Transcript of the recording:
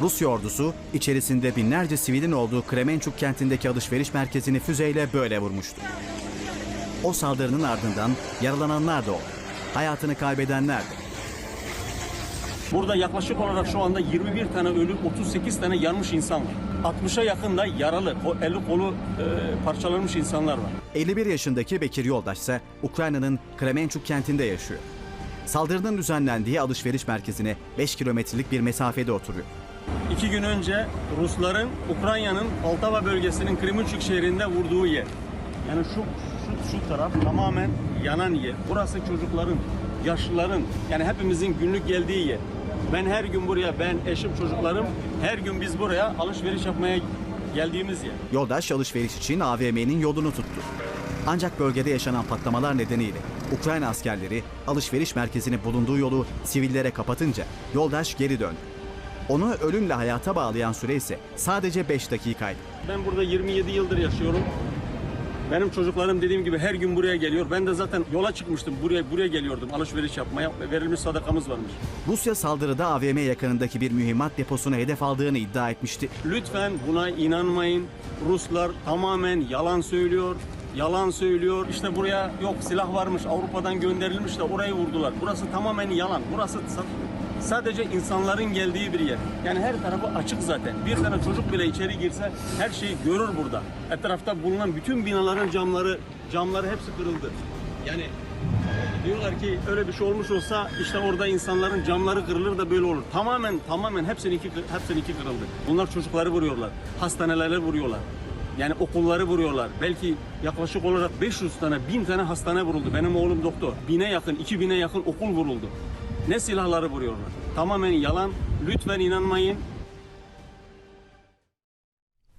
Rusya ordusu içerisinde binlerce sivilin olduğu Kremençuk kentindeki alışveriş merkezini füzeyle böyle vurmuştu. O saldırının ardından yaralananlar da oldu. Hayatını kaybedenler de. Burada yaklaşık olarak şu anda 21 tane ölü, 38 tane yanmış insan var. 60'a yakın da yaralı, ko- eli kolu e, parçalanmış insanlar var. 51 yaşındaki Bekir Yoldaş ise Ukrayna'nın Kremençuk kentinde yaşıyor. Saldırının düzenlendiği alışveriş merkezine 5 kilometrelik bir mesafede oturuyor. İki gün önce Rusların Ukrayna'nın Poltava bölgesinin Kremenchuk şehrinde vurduğu yer. Yani şu, şu, şu taraf tamamen yanan yer. Burası çocukların, yaşlıların, yani hepimizin günlük geldiği yer. Ben her gün buraya, ben, eşim, çocuklarım her gün biz buraya alışveriş yapmaya geldiğimiz yer. Yoldaş alışveriş için AVM'nin yolunu tuttu. Ancak bölgede yaşanan patlamalar nedeniyle Ukrayna askerleri alışveriş merkezinin bulunduğu yolu sivillere kapatınca Yoldaş geri döndü. Onu ölümle hayata bağlayan süre ise sadece 5 dakikaydı. Ben burada 27 yıldır yaşıyorum. Benim çocuklarım dediğim gibi her gün buraya geliyor. Ben de zaten yola çıkmıştım. Buraya buraya geliyordum alışveriş yapmaya. Verilmiş sadakamız varmış. Rusya saldırıda AVM yakınındaki bir mühimmat deposunu hedef aldığını iddia etmişti. Lütfen buna inanmayın. Ruslar tamamen yalan söylüyor. Yalan söylüyor. İşte buraya yok silah varmış Avrupa'dan gönderilmiş de orayı vurdular. Burası tamamen yalan. Burası sa- sadece insanların geldiği bir yer. Yani her tarafı açık zaten. Bir tane çocuk bile içeri girse her şeyi görür burada. Etrafta bulunan bütün binaların camları camları hepsi kırıldı. Yani Diyorlar ki öyle bir şey olmuş olsa işte orada insanların camları kırılır da böyle olur. Tamamen tamamen hepsininki hepsininki kırıldı. Bunlar çocukları vuruyorlar. Hastaneleri vuruyorlar. Yani okulları vuruyorlar. Belki yaklaşık olarak 500 tane, 1000 tane hastane vuruldu. Benim oğlum doktor. Bine yakın, 2000'e yakın okul vuruldu. Ne silahları vuruyorlar. Tamamen yalan. Lütfen inanmayın.